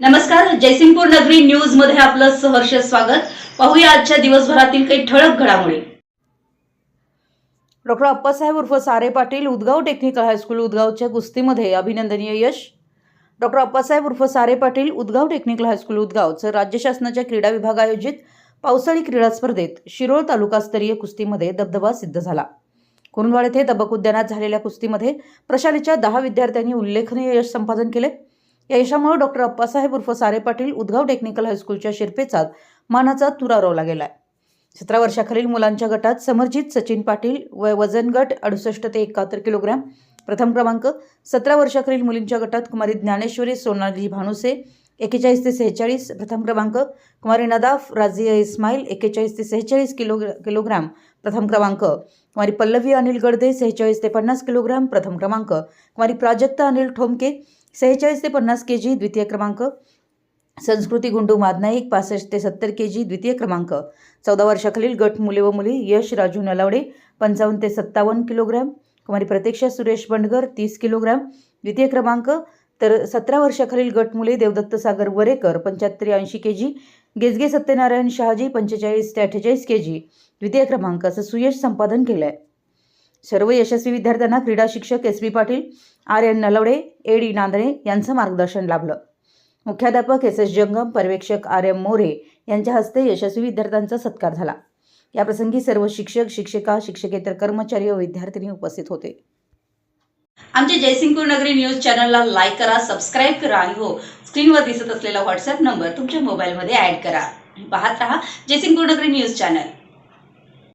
नमस्कार जयसिंगपूर नगरी न्यूजमध्ये आपलं सहर्ष स्वागत. पाहूया आजच्या दिवसभरातील काही ठळक घडामोडी. डॉक्टर अप्पासाहेब उर्फ Sare Patil Udgaon technical high school उदगावच्या कुस्तीमध्ये अभिनंदनीय यश. डॉक्टर अप्पासाहेब उर्फ Sare Patil Udgaon technical high school उदगावचं राज्य शासनाच्या क्रीडा विभाग आयोजित पावसाळी क्रीडा स्पर्धेत शिरोळ तालुकास्तरीय कुस्तीमध्ये दबदबा सिद्ध झाला. कुरुंदवाड येथे तबक उद्यानात झालेल्या कुस्तीमध्ये प्रशालेच्या दहा विद्यार्थ्यांनी उल्लेखनीय यश संपादन केले. या यशामुळे डॉक्टर अप्पासाहेब उर्फ सारे पाटील उद्गाव टेक्निकल हायस्कूलच्या शिरपेचात मानाचा तुरारोवला गेलाय. सतरा वर्षाखालील मुलांच्या गटात समरजित सचिन पाटील व वजन गट अडुसष्ट ते एकाहत्तर किलोग्रॅम. प्रथम क्रमांक सतरा वर्षाखालील मुलींच्या गटात कुमारी ज्ञानेश्वरी सोनाली भानुसे एकेचाळीस ते सेहेचाळीस. प्रथम क्रमांक कुमारी नदाफ राजिया इस्माईल एकेचाळीस ते सेहेचाळीस किलो किलोग्रॅम. प्रथम क्रमांक कुमारी पल्लवी अनिल गडदे सेहेचाळीस ते पन्नास किलोग्रॅम. प्रथम क्रमांक कुमारी प्राजक्ता अनिल ठोमके सेहेचाळीस ते पन्नास के जी द्वितीय क्रमांक. संस्कृती गुंडू मादनाईक पासष्ट ते सत्तर के जी द्वितीय क्रमांक. चौदा वर्षाखालील गट मुले व मुली यश राजू नलावडे पंचावन्न ते सत्तावन्न किलोग्रॅम. कुमारी प्रतीक्षा सुरेश बंडगर तीस किलोग्रॅम. द्वितीय क्रमांक तर सतरा वर्षाखालील गट मुले देवदत्त सागर वरेकर पंच्याहत्तर ऐंशी के जी गेजगे सत्यनारायण शहाजी पंचेचाळीस ते अठ्ठेचाळीस के जी द्वितीय क्रमांक असं सुयश संपादन केलं आहे सर्व यशस्वी विद्यार्थ्यांना क्रीडा शिक्षक S B Patil R N Nalawade A D Nandane यांचं मार्गदर्शन लाभलं. मुख्याध्यापक एस एस जंगम पर्यवेक्षक आर एम मोरे यांच्या हस्ते यशस्वी विद्यार्थ्यांचा सत्कार झाला. याप्रसंगी सर्व शिक्षक शिक्षिका शिक्षकेतर कर्मचारी व विद्यार्थिनी उपस्थित होते. आमच्या जयसिंगपूर नगरी न्यूज चॅनलला लाईक करा सबस्क्राईब करा आणि हो स्क्रीनवर दिसत असलेला व्हॉट्सअप नंबर तुमच्या मोबाईलमध्ये ऍड करा. पाहत रहा जयसिंगपूर नगरी न्यूज चॅनल.